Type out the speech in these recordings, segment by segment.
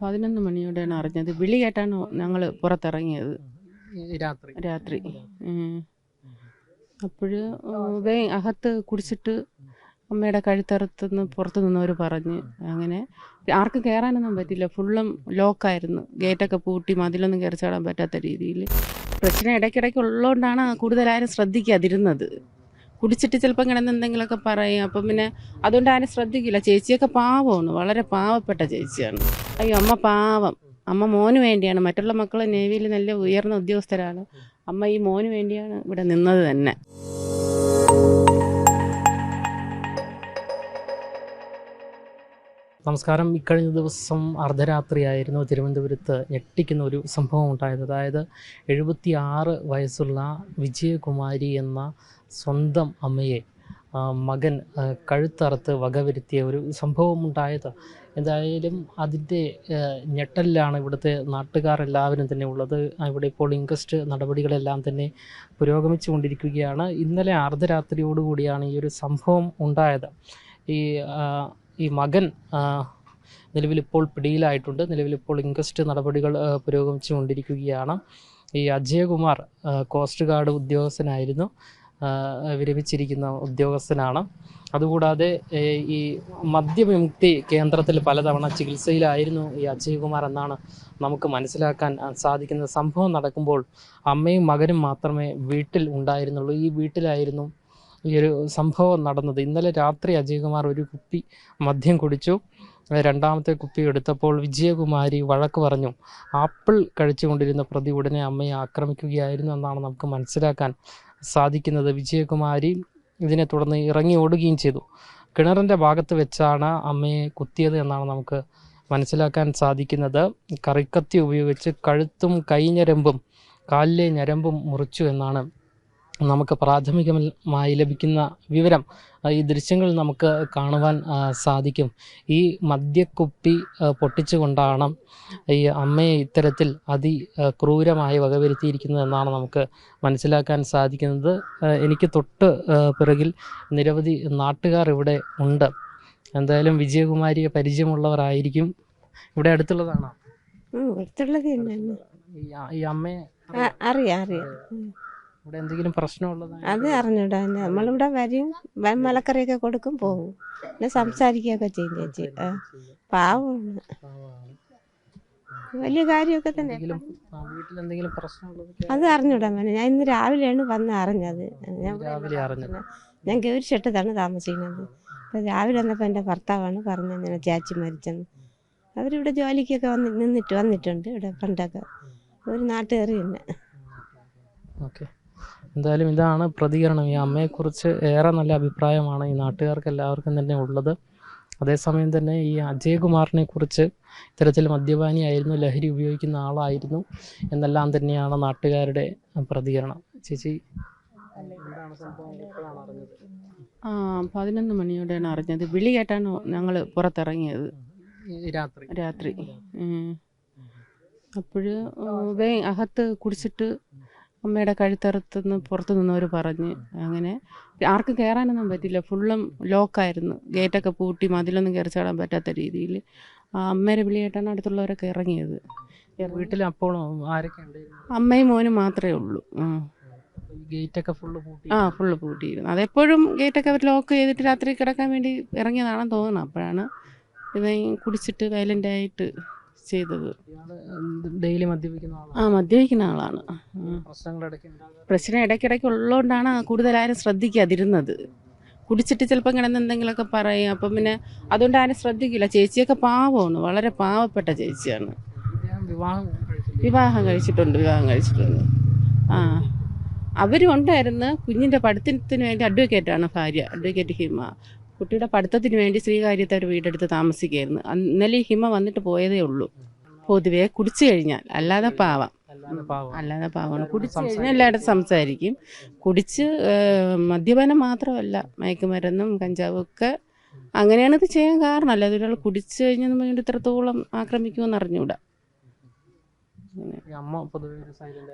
പതിനൊന്ന് മണിയോടെയാണ് അറിഞ്ഞത്. വിളി കേട്ടാണ് ഞങ്ങൾ പുറത്തിറങ്ങിയത്. രാത്രി. രാത്രി. അപ്പോൾ വേ അകത്ത് കുടിച്ചിട്ട് അമ്മയുടെ കഴുത്തറത്തുനിന്ന് പുറത്തു നിന്നവർ പറഞ്ഞ് അങ്ങനെ. ആർക്കും കയറാനൊന്നും പറ്റില്ല. ഫുള്ളും ലോക്കായിരുന്നു. ഗേറ്റൊക്കെ പൂട്ടി മതിലൊന്നും കയറി ചാടാൻ പറ്റാത്ത രീതിയിൽ പ്രശ്നം ഇടയ്ക്കിടയ്ക്ക് ഉള്ളതുകൊണ്ടാണ് കൂടുതലാരും ശ്രദ്ധിക്കാതിരുന്നത്. കുടിച്ചിട്ട് ചിലപ്പോൾ കിടന്ന് എന്തെങ്കിലുമൊക്കെ പറയും. അപ്പം പിന്നെ അതുകൊണ്ട് ആരും ശ്രദ്ധിക്കില്ല. ചേച്ചിയൊക്കെ പാവമാണ്. വളരെ പാവപ്പെട്ട ചേച്ചിയാണ്. അയ്യോ അമ്മ പാവം. അമ്മ മോന് വേണ്ടിയാണ്. മറ്റുള്ള മക്കൾ നേവിയിൽ നല്ല ഉയർന്ന ഉദ്യോഗസ്ഥരാണ്. അമ്മ ഈ മോന് വേണ്ടിയാണ് ഇവിടെ നിന്നത് തന്നെ. നമസ്കാരം. ഇക്കഴിഞ്ഞ ദിവസം അർദ്ധരാത്രിയായിരുന്നു തിരുവനന്തപുരത്ത് ഞെട്ടിക്കുന്ന ഒരു സംഭവം ഉണ്ടായത്. അതായത് എഴുപത്തി ആറ് വയസ്സുള്ള വിജയകുമാരി എന്ന സ്വന്തം അമ്മയെ മകൻ കഴുത്തറുത്ത് വകവരുത്തിയ ഒരു സംഭവം ഉണ്ടായത്. എന്തായാലും അതിന്റെ ഞെട്ടലിലാണ് ഇവിടുത്തെ നാട്ടുകാരെല്ലാവരും തന്നെ ഉള്ളത്. ഇവിടെ ഇപ്പോൾ ഇൻക്വസ്റ്റ് നടപടികളെല്ലാം തന്നെ പുരോഗമിച്ചു കൊണ്ടിരിക്കുകയാണ് ഇന്നലെ അർദ്ധരാത്രിയോടുകൂടിയാണ് ഈ ഒരു സംഭവം ഉണ്ടായത്. ഈ ഈ മകൻ നിലവിലിപ്പോൾ പിടിയിലായിട്ടുണ്ട്. നിലവിലിപ്പോൾ ഇൻക്വസ്റ്റ് നടപടികൾ പുരോഗമിച്ചുകൊണ്ടിരിക്കുകയാണ്. പുരോഗമിച്ചു കൊണ്ടിരിക്കുകയാണ് ഈ അജയകുമാർ കോസ്റ്റ് ഗാർഡ് ഉദ്യോഗസ്ഥനായിരുന്നു. വിരമിച്ചിരിക്കുന്ന ഉദ്യോഗസ്ഥനാണ്. അതുകൂടാതെ ഈ മദ്യവിമുക്തി കേന്ദ്രത്തിൽ പലതവണ ചികിത്സയിലായിരുന്നു ഈ അജയകുമാർ എന്നാണ് നമുക്ക് മനസ്സിലാക്കാൻ സാധിക്കുന്നത്. സംഭവം നടക്കുമ്പോൾ അമ്മയും മകനും മാത്രമേ വീട്ടിൽ ഉണ്ടായിരുന്നുള്ളൂ. ഈ വീട്ടിലായിരുന്നു ഈ ഒരു സംഭവം നടന്നത്. ഇന്നലെ രാത്രി അജയകുമാർ ഒരു കുപ്പി മദ്യം കുടിച്ചു. രണ്ടാമത്തെ കുപ്പി എടുത്തപ്പോൾ വിജയകുമാരി വഴക്ക് പറഞ്ഞു ആപ്പിൾ കഴിച്ചുകൊണ്ടിരുന്ന പ്രതി ഉടനെ അമ്മയെ ആക്രമിക്കുകയായിരുന്നു എന്നാണ് നമുക്ക് മനസ്സിലാക്കാൻ സാധിക്കുന്നത്. വിജയകുമാരി ഇതിനെ തുടർന്ന് ഇറങ്ങി ഓടുകയും ചെയ്തു. കിണറിന്റെ ഭാഗത്ത് വെച്ചാണ് അമ്മയെ കുത്തിയത് എന്നാണ് നമുക്ക് മനസ്സിലാക്കാൻ സാധിക്കുന്നത്. കറിക്കത്തി ഉപയോഗിച്ച് കഴുത്തും കൈഞ്ഞരമ്പും കാലിലെ ഞരമ്പും മുറിച്ചു എന്നാണ് നമുക്ക് പ്രാഥമികമായി ലഭിക്കുന്ന വിവരം ഈ ദൃശ്യങ്ങൾ നമുക്ക് കാണുവാൻ സാധിക്കും. ഈ മദ്യക്കുപ്പി പൊട്ടിച്ചുകൊണ്ടാണ് ഈ അമ്മയെ ഇത്തരത്തിൽ അതി ക്രൂരമായി വകവരുത്തിയിരിക്കുന്നത് എന്നാണ് നമുക്ക് മനസ്സിലാക്കാൻ സാധിക്കുന്നത്. എനിക്ക് തൊട്ട് പിറകിൽ നിരവധി നാട്ടുകാർ ഇവിടെ ഉണ്ട്. എന്തായാലും വിജയകുമാരിയെ പരിചയമുള്ളവരായിരിക്കും. ഇവിടെ അടുത്തുള്ളതാണോ? അടുത്തുള്ളത് ഈ അമ്മയെ അറിയാം അറിയാം. ഇവിടെ എന്തെങ്കിലും പ്രശ്നമുള്ളതാണ് അത് അറിഞ്ഞൂടാ. നമ്മളിവിടെ വരും മലക്കറിയൊക്കെ കൊടുക്കും പോകും പിന്നെ സംസാരിക്കുകയൊക്കെ ചെയ്യും ചേച്ചി. ആ, പാവമാണ്. വലിയ കാര്യമൊക്കെ തന്നെ. വീട്ടിൽ എന്തെങ്കിലും അത് അറിഞ്ഞൂടാ മോനെ. ഞാൻ ഇന്ന് രാവിലെയാണ് വന്ന് അറിഞ്ഞത്. ഞാൻ ഇവിടെ രാവിലെ അറിഞ്ഞത്. ഞാൻ ഗൗരിച്ചട്ടത്താണ് താമസിക്കുന്നത്. അപ്പോൾ രാവിലെ വന്നപ്പോൾ എന്റെ ഭർത്താവാണ് പറഞ്ഞത് ഇങ്ങനെ ചാച്ചി മരിച്ചെന്ന്. അവരിവിടെ ജോലിക്കൊക്കെ വന്ന് നിന്നിട്ട് വന്നിട്ടുണ്ട് ഇവിടെ പണ്ടൊക്കെ. ഒരു നാട്ടുകാരി തന്നെ ഓക്കെ. എന്തായാലും ഇതാണ് പ്രതികരണം. ഈ അമ്മയെക്കുറിച്ച് ഏറെ നല്ല അഭിപ്രായമാണ് ഈ നാട്ടുകാർക്ക് എല്ലാവർക്കും തന്നെ ഉള്ളത്. അതേസമയം തന്നെ ഈ അജയകുമാറിനെ കുറിച്ച് ഇത്തരത്തിൽ മദ്യപാനിയായിരുന്നു ലഹരി ഉപയോഗിക്കുന്ന ആളായിരുന്നു എന്നെല്ലാം തന്നെയാണ് നാട്ടുകാരുടെ പ്രതികരണം. ചേച്ചി ആ പതിനൊന്ന് മണിയോടെയാണ് അറിഞ്ഞത്. വിളി കേട്ടാണ് ഞങ്ങൾ പുറത്തിറങ്ങിയത്. രാത്രി. രാത്രി. അപ്പോൾ വേ അകത്ത് കുടിച്ചിട്ട് അമ്മയുടെ കഴുത്തറുത്തുനിന്ന് പുറത്ത് നിന്നവർ പറഞ്ഞ്. അങ്ങനെ ആർക്കും കയറാനൊന്നും പറ്റില്ല. ഫുള്ളും ലോക്കായിരുന്നു. ഗേറ്റൊക്കെ പൂട്ടി മതിലൊന്നും കയറി ചാടാൻ പറ്റാത്ത രീതിയിൽ. ആ അമ്മയുടെ വിളിയായിട്ടാണ് അടുത്തുള്ളവരൊക്കെ ഇറങ്ങിയത്. വീട്ടിൽ ആരൊക്കെ അമ്മയും മോനും മാത്രമേ ഉള്ളൂ. ഗേറ്റൊക്കെ ഫുള്ള് പൂട്ടി. ആ ഫുള്ള് പൂട്ടിയിരുന്നു. അതെപ്പോഴും ഗേറ്റൊക്കെ അവർ ലോക്ക് ചെയ്തിട്ട് രാത്രി കിടക്കാൻ വേണ്ടി ഇറങ്ങിയതാണെന്ന് തോന്നുന്നു. അപ്പോഴാണ് ഇവൻ കുടിച്ചിട്ട് വയലന്റ് ആയിട്ട് ചെയ്തത്. ഡെയിലി മദ്യപിക്കുന്ന ആ മദ്യപിക്കുന്ന ആളാണ്. പ്രശ്നം ഇടയ്ക്കിടയ്ക്ക് ഉള്ളതുകൊണ്ടാണ് കൂടുതലാരും ശ്രദ്ധിക്കാതിരുന്നത്. കുടിച്ചിട്ട് ചിലപ്പം കിടന്ന് എന്തെങ്കിലുമൊക്കെ പറയും. അപ്പം പിന്നെ അതുകൊണ്ട് ആരും ശ്രദ്ധിക്കില്ല. ചേച്ചിയൊക്കെ പാവമാണ്. വളരെ പാവപ്പെട്ട ചേച്ചിയാണ്? വിവാഹം കഴിച്ചിട്ടുണ്ട്. വിവാഹം കഴിച്ചിട്ടുണ്ട്. ആ. അവരും ഉണ്ടായിരുന്നു. കുഞ്ഞിന്റെ പഠിത്തത്തിന് വേണ്ടി അഡ്വക്കേറ്റാണ് ഭാര്യ. അഡ്വക്കേറ്റ് ഹിമ. കുട്ടിയുടെ പഠിത്തത്തിന് വേണ്ടി ശ്രീകാര്യത്തെ ഒരു വീടെടുത്ത് താമസിക്കുകയായിരുന്നു. ഇന്നലെ ഹിമ വന്നിട്ട് പോയതേ ഉള്ളൂ. പൊതുവെ കുടിച്ചു കഴിഞ്ഞാൽ അല്ലാതെ പാവം. അല്ലാതെ പാവം. അല്ലാതെ പാവമാണ് കുടിച്ചു കഴിഞ്ഞാൽ എല്ലായിടത്തും സംസാരിക്കും. കുടിച്ച് മദ്യപാനം മാത്രമല്ല മയക്കുമരുന്നും കഞ്ചാവും ഒക്കെ അങ്ങനെയാണ് ഇത് ചെയ്യാൻ കാരണം. അല്ലാതെ ഒരാൾ കുടിച്ചു കഴിഞ്ഞെന്ന് പറഞ്ഞിട്ട് ഇത്രത്തോളം ആക്രമിക്കുമെന്ന് അറിഞ്ഞൂടാ ഈ അമ്മ പൊതുവെ ഒരു സൈലന്റ്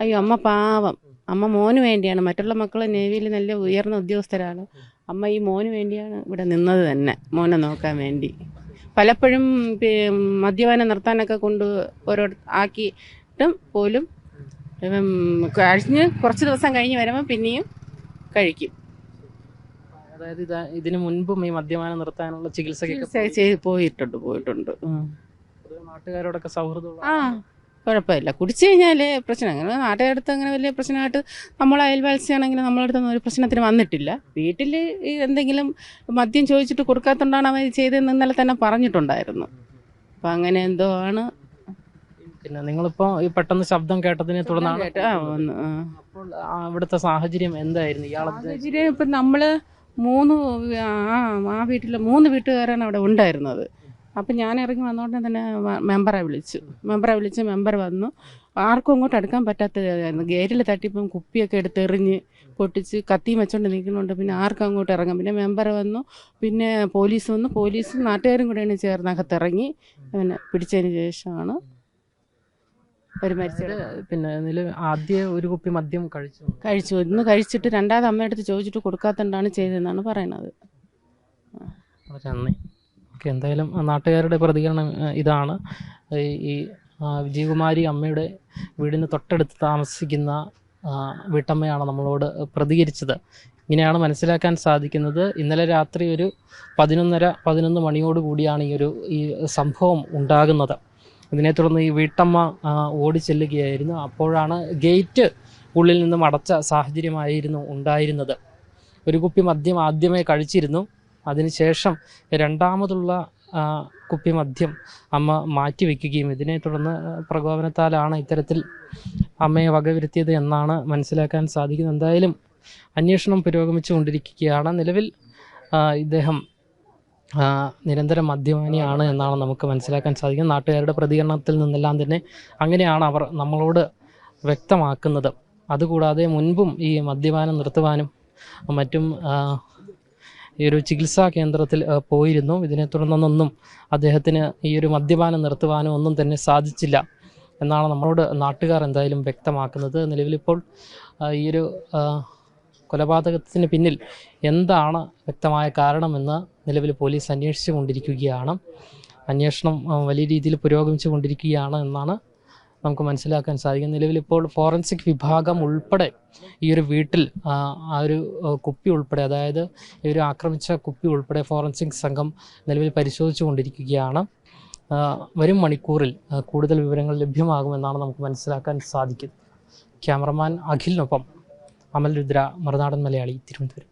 അയ്യോ അമ്മ പാവം. അമ്മ മോന് വേണ്ടിയാണ്. മറ്റുള്ള മക്കൾ നേവിയിൽ നല്ല ഉയർന്ന ഉദ്യോഗസ്ഥരാണ്. അമ്മ ഈ മോന് വേണ്ടിയാണ് ഇവിടെ നിന്നത് തന്നെ മോനെ നോക്കാൻ വേണ്ടി. പലപ്പോഴും മദ്യപാനം നിർത്താനൊക്കെ കൊണ്ട് ഓരോ ആക്കിയിട്ടും പോലും കഴിഞ്ഞ് കുറച്ച് ദിവസം കഴിഞ്ഞ് വരുമ്പോൾ പിന്നെയും കഴിക്കും. അതായത് ഇത് ഇതിനു മുൻപും ഈ മദ്യപാനം നിർത്താനുള്ള ചികിത്സ പോയിട്ടുണ്ട് പോയിട്ടുണ്ട്. നാട്ടുകാരോടൊക്കെ സൗഹൃദമുള്ള ആ. കുഴപ്പമില്ല. കുടിച്ചു കഴിഞ്ഞാൽ പ്രശ്നം. അങ്ങനെ നാട്ടുകാരടുത്ത് അങ്ങനെ വലിയ പ്രശ്നമായിട്ട് നമ്മൾ അയൽവാസിയാണെങ്കിൽ നമ്മളടുത്തൊന്നും ഒരു പ്രശ്നത്തിന് വന്നിട്ടില്ല. വീട്ടിൽ എന്തെങ്കിലും മദ്യം ചോദിച്ചിട്ട് കൊടുക്കാത്തതുകൊണ്ടാണ് അവൻ ഇത് ചെയ്തതെന്ന് ഇന്നലെ തന്നെ പറഞ്ഞിട്ടുണ്ടായിരുന്നു. അപ്പം അങ്ങനെ എന്തോ ആണ്. പിന്നെ നിങ്ങളിപ്പോ ഈ പെട്ടെന്ന് ശബ്ദം കേട്ടതിനെ തുടർന്നാണ്. അപ്പോൾ അവിടുത്തെ സാഹചര്യം എന്തായിരുന്നു? ഇയാളെ സാഹചര്യം ഇപ്പം നമ്മൾ മൂന്ന് ആ ആ വീട്ടിൽ മൂന്ന് വീട്ടുകാരാണ് അവിടെ ഉണ്ടായിരുന്നത്. അപ്പം ഞാൻ ഇറങ്ങി വന്നോണ്ട് തന്നെ മെമ്പറെ വിളിച്ചു. മെമ്പറെ വിളിച്ച് മെമ്പർ വന്നു. ആർക്കും അങ്ങോട്ട് അടുക്കാൻ പറ്റാത്തതായിരുന്നു. ഗേറ്റിൽ തട്ടിപ്പം കുപ്പിയൊക്കെ എടുത്തെറിഞ്ഞ് പൊട്ടിച്ച് കത്തിയും വെച്ചോണ്ട് നിൽക്കുന്നുണ്ട്. പിന്നെ ആർക്കും അങ്ങോട്ട് ഇറങ്ങാം പിന്നെ മെമ്പർ വന്നു. പിന്നെ പോലീസ് വന്നു. പോലീസും നാട്ടുകാരും കൂടെയാണ് ചേർന്ന് അകത്തിറങ്ങി. പിന്നെ പിടിച്ചതിന് ശേഷമാണ് ഒരു മരിച്ചത്. പിന്നെ ആദ്യം ഒരു കുപ്പി മദ്യം കഴിച്ചു. കഴിച്ചു. ഇന്ന് കഴിച്ചിട്ട് രണ്ടാമത് അമ്മയടുത്ത് ചോദിച്ചിട്ട് കൊടുക്കാത്തണ്ടാണ് ചെയ്തതെന്നാണ് പറയുന്നത്. നന്ദി. ഓക്കെ എന്തായാലും നാട്ടുകാരുടെ പ്രതികരണം ഇതാണ്. ഈ വിജയകുമാരി അമ്മയുടെ വീടിന് തൊട്ടടുത്ത് താമസിക്കുന്ന വീട്ടമ്മയാണ് നമ്മളോട് പ്രതികരിച്ചത്. ഇങ്ങനെയാണ് മനസ്സിലാക്കാൻ സാധിക്കുന്നത്. ഇന്നലെ രാത്രി ഒരു പതിനൊന്നര പതിനൊന്ന് മണിയോട് കൂടിയാണ് ഈ ഒരു ഈ സംഭവം ഉണ്ടാകുന്നത്. ഇതിനെ തുടർന്ന് ഈ വീട്ടമ്മ ഓടി ചെല്ലുകയായിരുന്നു. അപ്പോഴാണ് ഗേറ്റ് ഉള്ളിൽ നിന്നും അടച്ച സാഹചര്യമായിരുന്നു ഉണ്ടായിരുന്നത്. ഒരു കുപ്പി മദ്യം ആദ്യമേ കഴിച്ചിരുന്നു. അതിനുശേഷം രണ്ടാമതുള്ള കുപ്പി മദ്യം അമ്മ മാറ്റി മാറ്റിവെക്കുകയും ഇതിനെ തുടർന്ന് പ്രകോപനത്താലാണ് ഇത്തരത്തിൽ അമ്മയെ വകവരുത്തിയത് എന്നാണ് മനസ്സിലാക്കാൻ സാധിക്കുന്നത്. എന്തായാലും അന്വേഷണം പുരോഗമിച്ചുകൊണ്ടിരിക്കുകയാണ്. നിലവിൽ ഇദ്ദേഹം നിരന്തര മദ്യപാനിയാണ് എന്നാണ് നമുക്ക് മനസ്സിലാക്കാൻ സാധിക്കുന്നത്. നാട്ടുകാരുടെ പ്രതികരണത്തിൽ നിന്നെല്ലാം തന്നെ അങ്ങനെയാണ് അവർ നമ്മളോട് വ്യക്തമാക്കുന്നത്. അതുകൂടാതെ മുൻപും ഈ മദ്യപാനം നിർത്തുവാനും മറ്റും ഈ ഒരു ചികിത്സാ കേന്ദ്രത്തിൽ പോയിരുന്നു. ഇതിനെ തുടർന്നൊന്നും അദ്ദേഹത്തിന് ഈ ഒരു മദ്യപാനം നിർത്തുവാനോ ഒന്നും തന്നെ സാധിച്ചില്ല എന്നാണ് നമ്മളോട് നാട്ടുകാർ എന്തായാലും വ്യക്തമാക്കുന്നത്. നിലവിലിപ്പോൾ ഈ ഒരു കൊലപാതകത്തിന് പിന്നിൽ എന്താണ് വ്യക്തമായ കാരണമെന്ന് നിലവിൽ പോലീസ് അന്വേഷിച്ചു കൊണ്ടിരിക്കുകയാണ് അന്വേഷണം വലിയ രീതിയിൽ പുരോഗമിച്ചു കൊണ്ടിരിക്കുകയാണ് എന്നാണ് നമുക്ക് മനസ്സിലാക്കാൻ സാധിക്കും. നിലവിലിപ്പോൾ ഫോറൻസിക് വിഭാഗം ഉൾപ്പെടെ ഈ ഒരു വീട്ടിൽ ആ, ഒരു കുപ്പി ഉൾപ്പെടെ അതായത് ഈ ഒരു ആക്രമിച്ച കുപ്പി ഉൾപ്പെടെ ഫോറൻസിക് സംഘം നിലവിൽ പരിശോധിച്ചു കൊണ്ടിരിക്കുകയാണ്. വരും മണിക്കൂറിൽ കൂടുതൽ വിവരങ്ങൾ ലഭ്യമാകുമെന്നാണ് നമുക്ക് മനസ്സിലാക്കാൻ സാധിക്കുന്നത് ക്യാമറമാൻ അഖിലിനൊപ്പം അമൽ രുദ്ര മറുനാടൻ മലയാളി തിരുവനന്തപുരം.